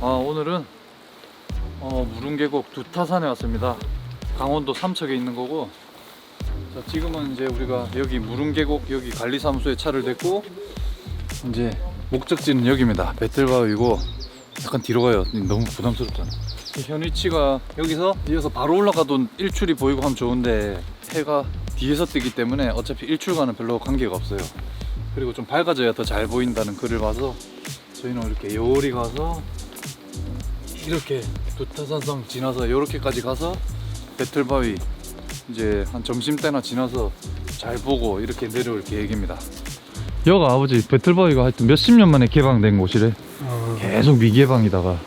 아 오늘은 어, 무릉계곡 두타산에 왔습니다. 강원도 삼척에 있는 거고 자, 지금은 이제 우리가 여기 무릉계곡 여기 관리사무소에 차를 댔고 이제 목적지는 여기입니다. 배틀바위고 약간 뒤로 가요. 너무 부담스럽잖아. 현 위치가 여기서 이어서 바로 올라가도 일출이 보이고 하면 좋은데 해가 뒤에서 뜨기 때문에 어차피 일출과는 별로 관계가 없어요. 그리고 좀 밝아져야 더 잘 보인다는 글을 봐서 저희는 이렇게 요리 가서 이렇게 두타산성 지나서 이렇게까지 가서 배틀바위 이제 한 점심 때나 지나서 잘 보고 이렇게 내려올 계획입니다. 여가 아버지 배틀바위가 하여튼 몇십 년 만에 개방된 곳이래. 계속 미개방이다가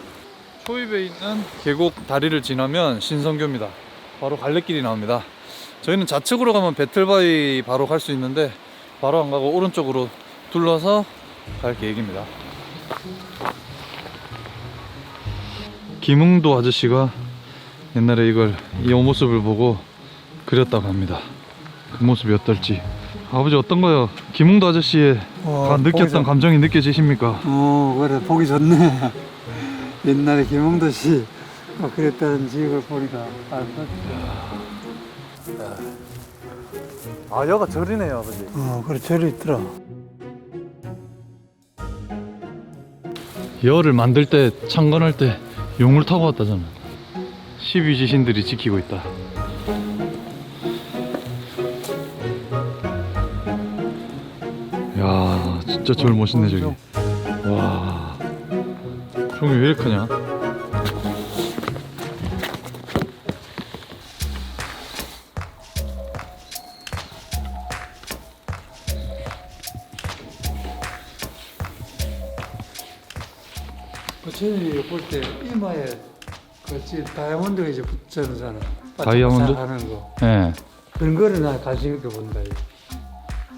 초입에 있는 계곡 다리를 지나면 신성교입니다. 바로 갈래길이 나옵니다. 저희는 좌측으로 가면 배틀바위 바로 갈 수 있는데 바로 안 가고 오른쪽으로 둘러서 갈 계획입니다. 김웅도 아저씨가 옛날에 이걸 이 모습을 보고 그렸다고 합니다. 그 모습이 어떨지. 아버지 어떤 거요? 김웅도 아저씨의 어, 가 느꼈던 감정이 느껴지십니까? 어, 그래, 보기 좋네. 옛날에 김홍도 씨, 어, 그랬다는 지역을 보니까 알것 아 여가 절이네요 아버지. 어, 그래, 저리 있더라. 여를 만들 때 창건할 때 용을 타고 왔다잖아. 12지신들이 지키고 있다. 야, 진짜 절 멋있네 저기. 와, 종이 왜 이렇게 크냐? 볼 때 이마에 그 지- 다이아몬드가 이제 붙잖아. 다이아몬드? 하는 거. 예. 그런 거를 나 관심 있게 본다. 이거.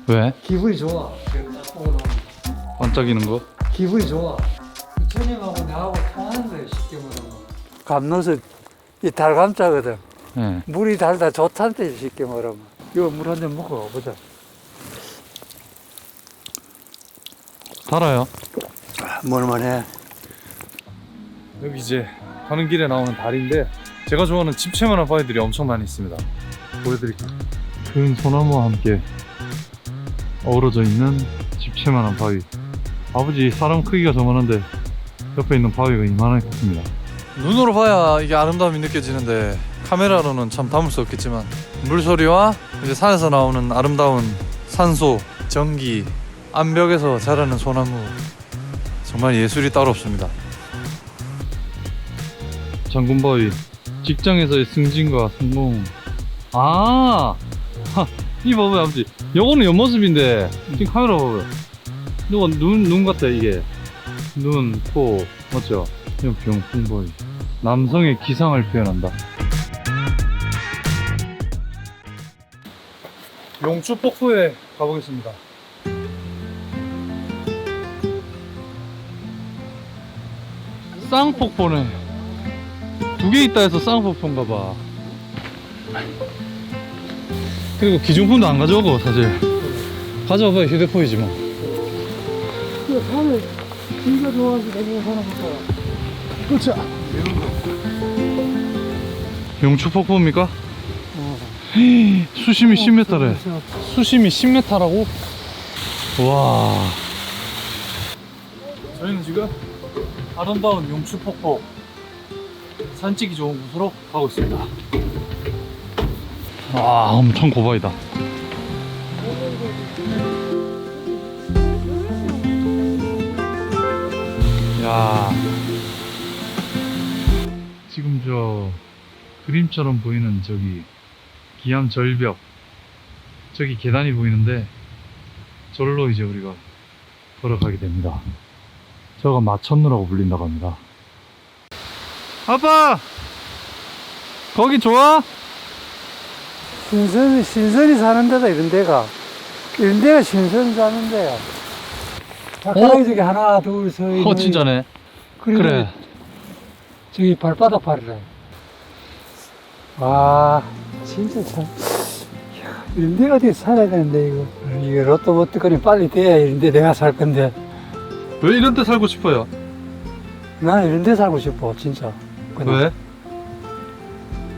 왜? 기분이 좋아. 딱 보고 나면 반짝이는 거? 기분이 좋아. 그 천님하고 나하고 통하는 거야, 쉽게 말하면. 감노선, 이 달감자거든. 예. 물이 달다 좋다는데 쉽게 말하면 이거 물 한 잔 먹고 가보자 달아요. 뭘만 해 여기 이제 가는 길에 나오는 다리인데 제가 좋아하는 집채만한 바위들이 엄청 많이 있습니다. 보여드릴게요. 큰 소나무와 함께 어우러져 있는 집채만한 바위. 아버지 사람 크기가 저만한데 옆에 있는 바위가 이만하게 큽니다. 눈으로 봐야 이게 아름다움이 느껴지는데 카메라로는 참 담을 수 없겠지만 물소리와 이제 산에서 나오는 아름다운 산소, 전기, 암벽에서 자라는 소나무 정말 예술이 따로 없습니다. 장군바위 직장에서의 승진과 성공. 아! 하, 이 봐봐요 아버지. 요거는 옆모습인데 지금 카메라 봐봐요. 이거 눈, 눈 같아 이게. 눈, 코 맞죠? 이거 병풍바위. 남성의 기상을 표현한다. 용추 폭포에 가보겠습니다. 쌍폭포네 두 개 있다 해서 쌍폭포인가 봐. 그리고 기중품도 안 가져오고 사실 가져와봐야 휴대폰이지 뭐. 그 산을 네가 좋아하지 내가 사람부터 그렇죠 용추 폭포입니까? 어. 수심이 10m래. 수심이 10m라고? 와. 저희는 지금 아름다운 용추 폭포 산찍이 좋은 곳으로 가고 있습니다. 와, 엄청 고바이다. 야. 지금 저 그림처럼 보이는 저기 기암 절벽 저기 계단이 보이는데 절로 이제 우리가 걸어가게 됩니다. 저가 마천루라고 불린다고 합니다. 아빠! 거기 좋아? 신선이 신선이 사는 데다 이런 데가 이런 데가 신선 사는 데야 작가이 저기 하나 둘서 어 진짜네. 그래. 저기 발바닥 발이래 와 진짜 참 이런 데 어디 살아야 되는데 이거 이거 로또 못 듣거니 빨리 돼야 이런 데 내가 살 건데 왜 이런 데 살고 싶어요? 난 이런 데 살고 싶어, 진짜. 왜?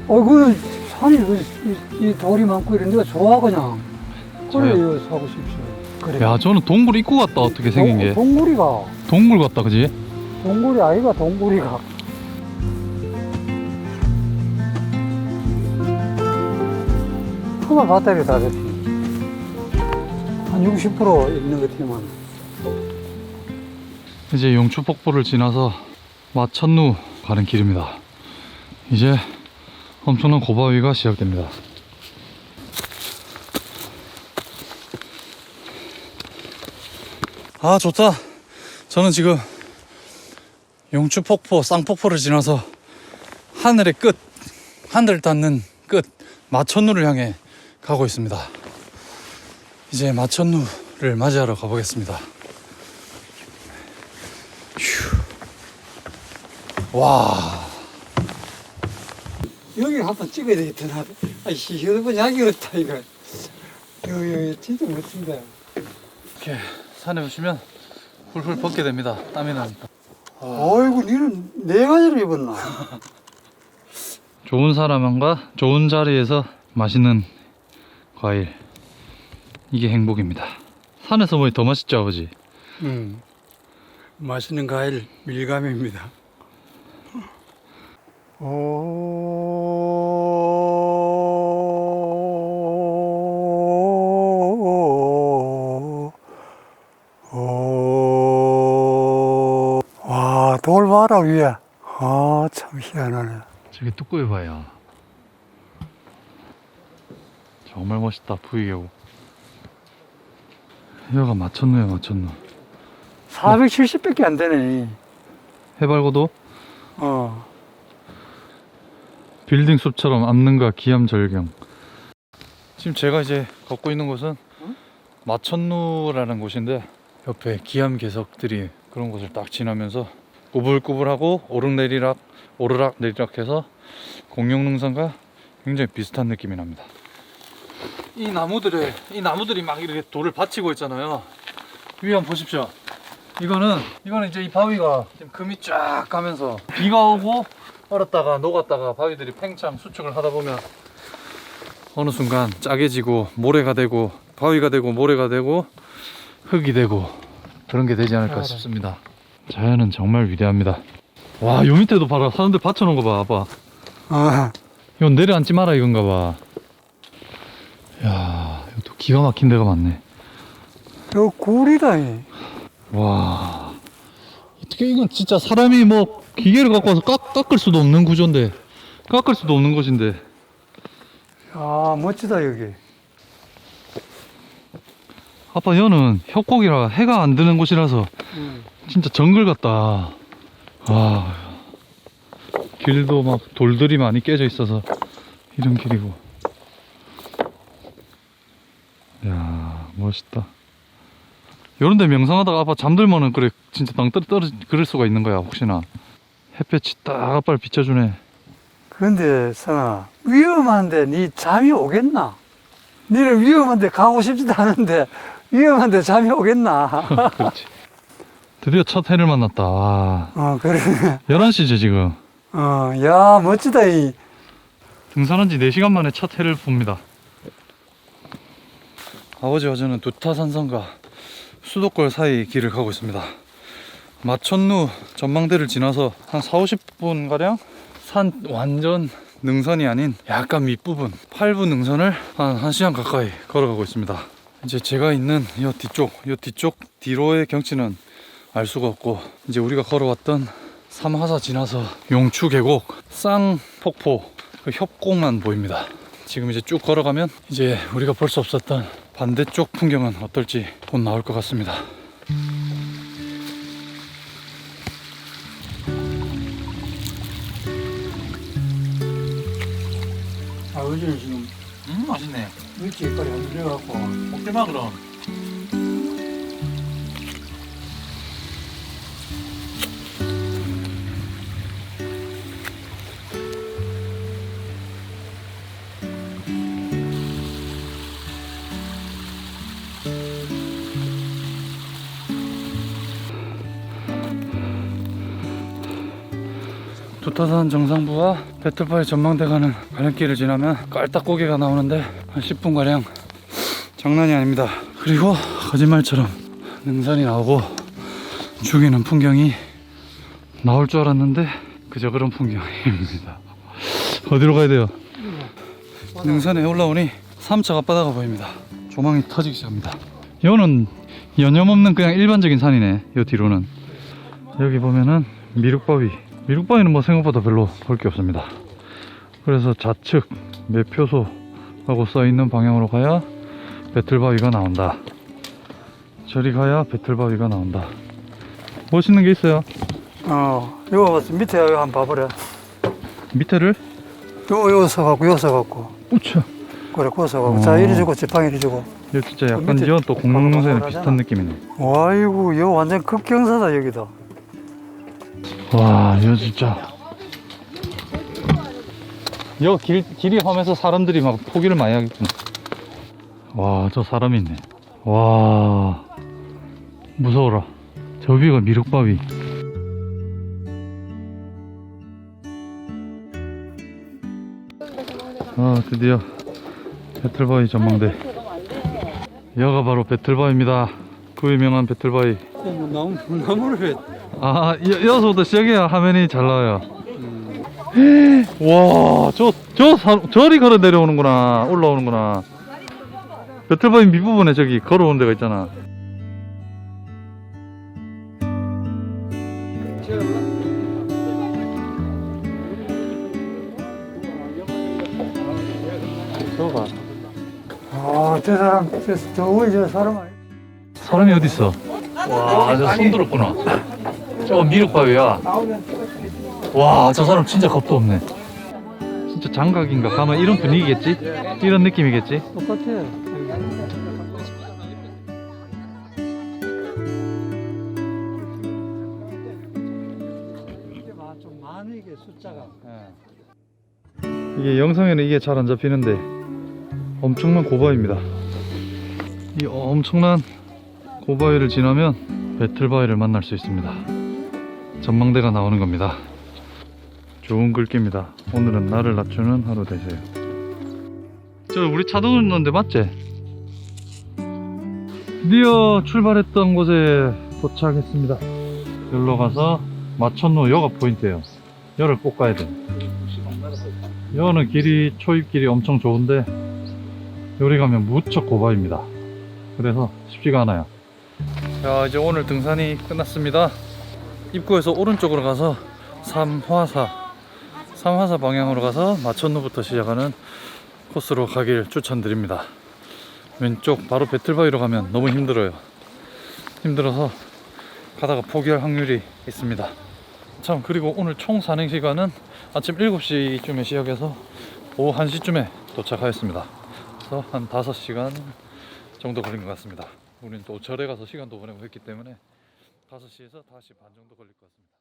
어, 그 산이 그, 이, 이 돌이 많고 이런 데가 좋아, 그냥. 그래? 이거 사고 싶지. 그래. 야 저는 동굴 입구 같다 어떻게 생긴 게 동, 동굴이가. 동굴 같다 그지? 동굴이 아이가, 동굴이가. 토마 배터리 다 됐지. 한 60% 있는 것 같으면. 이제 용추 폭포를 지나서 마천루 가는 길입니다. 이제 엄청난 고바위가 시작됩니다. 아 좋다. 저는 지금 용추 폭포 쌍폭포를 지나서 하늘의 끝, 하늘 닿는 끝 마천루를 향해 가고 있습니다. 이제 마천루를 맞이하러 가보겠습니다. 와. 여기 한번 찍어야 되겠다. 나. 아이씨, 휴대폰 약이 그렇다, 이거. 여기, 여기 진짜 멋진다. 이렇게 산에 오시면 훌훌 벗게 됩니다. 땀이 나니까. 어이구, 니는 네 가지를 입었나? 좋은 사람과 좋은 자리에서 맛있는 과일. 이게 행복입니다. 산에서 먹이 더 맛있죠, 아버지? 음. 맛있는 과일 밀감입니다. 오, 오, 와, 돌 봐라, 위에. 아, 참 희한하네. 저기 뚜껑이 봐요. 정말 멋있다, 부위계고. 여기가 맞췄네요, 맞췄네. 470밖에 안 되네. 해발고도 어. 빌딩 숲처럼 암릉과 기암 절경. 지금 제가 이제 걷고 있는 곳은 마천루라는 곳인데 옆에 기암 개석들이 그런 곳을 딱 지나면서 꾸불꾸불하고 오르내리락 오르락 내리락 해서 공룡능선과 굉장히 비슷한 느낌이 납니다. 이 나무들에 이 나무들이 막 이렇게 돌을 받치고 있잖아요. 위에 한번 보십시오. 이거는 이거는 이제 이 바위가 지금 금이 쫙 가면서 비가 오고 얼었다가 녹았다가 바위들이 팽창 수축을 하다 보면 어느 순간 짜게지고 모래가 되고 바위가 되고 모래가 되고 흙이 되고 그런 게 되지 않을까 알아. 싶습니다. 자연은 정말 위대합니다. 와, 요 밑에도 봐라. 사람들 받쳐놓은 거 봐, 봐. 아, 이건 내려앉지 마라 이건가 봐. 야, 이것도 기가 막힌 데가 많네. 이거 굴이다. 이. 와. 어떻게 이건 진짜 사람이 뭐 기계를 갖고 와서 깎, 깎을 수도 없는 구조인데 깎을 수도 없는 것인데 아, 멋지다, 여기. 아빠 여는 협곡이라 해가 안 드는 곳이라서 음. 진짜 정글 같다. 와. 길도 막 돌들이 많이 깨져 있어서 이런 길이고. 야 멋있다. 요런데 명상하다가 아빠 잠들면은 그래 진짜 땅 떨어 떨어 그럴 수가 있는 거야 혹시나 햇볕이 딱 아빠를 비춰주네. 근데 성아 위험한데 니 잠이 오겠나? 니는 위험한데 가고 싶지도 않은데 위험한데 잠이 오겠나? 그렇지. 드디어 첫 해를 만났다. 와. 어 그래. 11시죠 지금. 어 야 멋지다 이. 등산한 지 4시간 만에 첫 해를 봅니다. 아버지와 저는 두타산성과 수도골 사이 길을 가고 있습니다. 마천루 전망대를 지나서 한 4, 50분 가량 산 완전 능선이 아닌 약간 밑부분 8부 능선을 한 1시간 가까이 걸어가고 있습니다. 이제 제가 있는 이 뒤쪽, 이 뒤쪽 뒤로의 경치는 알 수가 없고 이제 우리가 걸어왔던 삼하사 지나서 용추 계곡, 쌍폭포 그 협곡만 보입니다. 지금 이제 쭉 걸어가면 이제 우리가 볼 수 없었던 반대쪽 풍경은 어떨지 곧 나올 것 같습니다. 아버지는 지금 음 맛있네. 일찍까지 안 들어갖고 먹지마 그럼. 두타산 정상부와 배틀파이 전망대 가는 가len길을 지나면 깔딱고개가 나오는데 한 10분가량 장난이 아닙니다. 그리고 거짓말처럼 능선이 나오고 죽이는 풍경이 나올 줄 알았는데 그저 그런 풍경입니다. 어디로 가야 돼요? 능선에 올라오니 3차 앞바다가 보입니다. 조망이 터지기 시작합니다. 이거는 여념없는 그냥 일반적인 산이네. 요 뒤로는 여기 보면은 미륵바위. 미륵바위는 뭐 생각보다 별로 볼 게 없습니다. 그래서 좌측 매표소라고 써 있는 방향으로 가야 배틀바위가 나온다. 저리 가야 배틀바위가 나온다. 멋있는 게 있어요. 어, 이거 밑에 한번 봐보래. 밑에를 요, 요 서갖고, 요 서갖고. 우차. 그래, 그거 서갖고. 어. 자, 이리 주고, 지팡이 이리 주고. 이거 진짜 약간 밑에 이건 또 공룡새는. 비슷한 느낌이네. 와이고, 이거 완전 급경사다, 여기다. 와, 이거 진짜. 여 길, 길이 험해서 사람들이 막 포기를 많이 하겠구나. 와, 저 사람이 있네. 와, 무서워라. 저 위가 미륵바위. 아, 드디어 배틀바위 전망대. 여가 바로 배틀바위입니다. 그 유명한 배틀바위. 뭐 나무, 나무를 왜. 아, 여, 여기서부터 시작해야 화면이 잘 나와요. 와, 저, 저리 걸어 내려오는구나. 올라오는구나. 배틀바위 밑부분에 저기 걸어오는 데가 있잖아. 저거 봐. 아, 저 사람, 저, 저 우리 저 사람 아니 사람이 어딨어? 와, 저 손 들었구나. 저거 미륵바위야. 와, 저 사람 진짜 겁도 없네. 진짜 장각인가? 가면 이런 분위기겠지? 이런 느낌이겠지? 똑같아. 이게 영상에는 이게 잘 안 잡히는데 엄청난 고바위입니다. 이 엄청난 고바위를 지나면 배틀바위를 만날 수 있습니다. 전망대가 나오는 겁니다. 좋은 글귀입니다. 오늘은 나를 낮추는 하루 되세요. 저 우리 차도 넣는데 맞지? 드디어 출발했던 곳에 도착했습니다. 여기로 가서 마천루 여가 포인트예요. 여를 꼭 가야 돼. 여는 길이 초입길이 엄청 좋은데 여기 가면 무척 고바입니다. 그래서 쉽지가 않아요. 자 이제 오늘 등산이 끝났습니다. 입구에서 오른쪽으로 가서 삼화사 삼화사 방향으로 가서 마천루부터 시작하는 코스로 가길 추천드립니다. 왼쪽 바로 배틀바위로 가면 너무 힘들어요. 힘들어서 가다가 포기할 확률이 있습니다. 참 그리고 오늘 총 산행 시간은 아침 7시쯤에 시작해서 오후 1시쯤에 도착하였습니다. 그래서 한 5시간 정도 걸린 것 같습니다. 우리는 또 절에 가서 시간도 보내고 했기 때문에 5시에서 5시 반 정도 걸릴 것 같습니다.